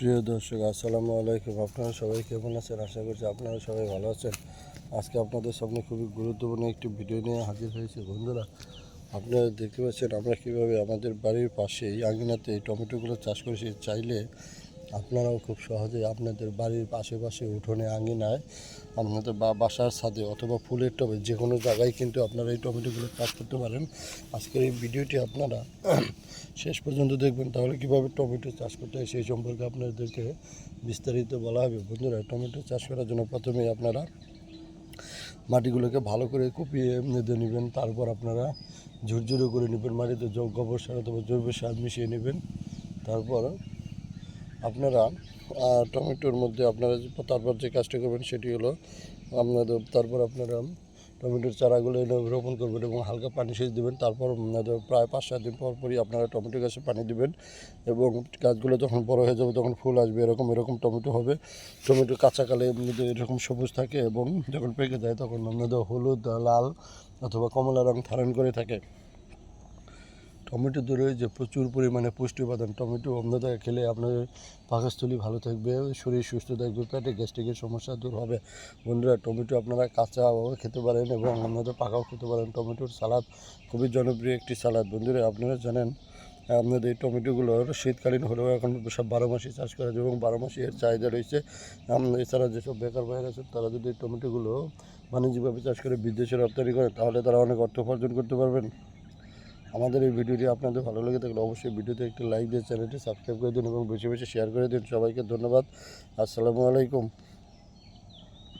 প্রিয় দর্শক, আসসালামু আলাইকুম। আপনারা সবাই কেমন আছেন? আশা করছি আপনারা সবাই ভালো আছেন। আজকে আপনাদের সামনে খুবই গুরুত্বপূর্ণ একটি ভিডিও নিয়ে হাজির হয়েছে। বন্ধুরা, আপনারা দেখতে পাচ্ছেন আমরা কীভাবে আমাদের বাড়ির পাশে এই আঙিনাতে টমেটোগুলো চাষ করেছি। চাইলে আপনারাও খুব সহজেই আপনাদের বাড়ির আশেপাশে উঠোনে আঙিনায় আপনাদের বা বাসার ছাদে অথবা ফুলের টবে যে কোনো জায়গায় কিন্তু আপনারা এই টমেটোগুলো চাষ করতে পারেন। আজকের এই ভিডিওটি আপনারা শেষ পর্যন্ত দেখবেন, তাহলে কীভাবে টমেটো চাষ করতে হয় সেই সম্পর্কে আপনাদেরকে বিস্তারিত বলা হবে। বন্ধুরা, টমেটো চাষ করার জন্য প্রথমেই আপনারা মাটিগুলোকে ভালো করে কুপিয়ে নেঁদে নেবেন, তারপর আপনারা ঝুরঝুরে করে নেবেন, মাটিতে গোবর সার অথবা জৈব সার মিশিয়ে নেবেন, তারপর আপনারা টমেটোর মধ্যে আপনারা তারপর যে কাজটা করবেন সেটি হলো, আপনাদের, তারপর আপনারা টমেটোর চারাগুলো রোপণ করবেন এবং হালকা পানি সেচ দেবেন। তারপর প্রায় পাঁচ সাত দিন পর পরই আপনারা টমেটো গাছে পানি দিবেন এবং গাছগুলো যখন বড় হয়ে যাবে তখন ফুল আসবে, এরকম এরকম টমেটো হবে। টমেটো কাঁচাকালে এরকম সবুজ থাকে এবং যখন পেকে যায় তখন আপনাদের হলুদ, লাল অথবা কমলা রং ধারণ করে থাকে। টমেটোতে রয়েছে প্রচুর পরিমাণে পুষ্টি উপাদান টমেটো আপনাদের খেলে আপনার পাকস্থলী ভালো থাকবে, শরীর সুস্থ থাকবে, পেটে গ্যাস্ট্রিকের সমস্যা দূর হবে। বন্ধুরা, টমেটো আপনারা কাঁচাও খেতে পারেন এবং আপনাদের পাকাও খেতে পারেন। টমেটোর সালাদ খুবই জনপ্রিয় একটি সালাদ। বন্ধুরা, আপনারা জানেন, আপনাদের এই টমেটোগুলোর শীতকালীন হলেও এখন সব বারো মাসই চাষ করা যায় এবং বারো মাসই এর চাহিদা রয়েছে। এছাড়া যেসব বেকার বাইরে আছে তারা যদি এই টমেটোগুলো বাণিজ্যিকভাবে চাষ করে বিদেশে রপ্তানি করে, তাহলে তারা অনেক অর্থ উপার্জন করতে পারবেন। আমাদের এই ভিডিওটি আপনাদের ভালো লেগে থাকলে অবশ্যই ভিডিওতে একটি লাইক দিয়ে চ্যানেলটি সাবস্ক্রাইব করে দিন এবং বেশি বেশি শেয়ার করে দিন। সবাইকে ধন্যবাদ। আসসালামু আলাইকুম।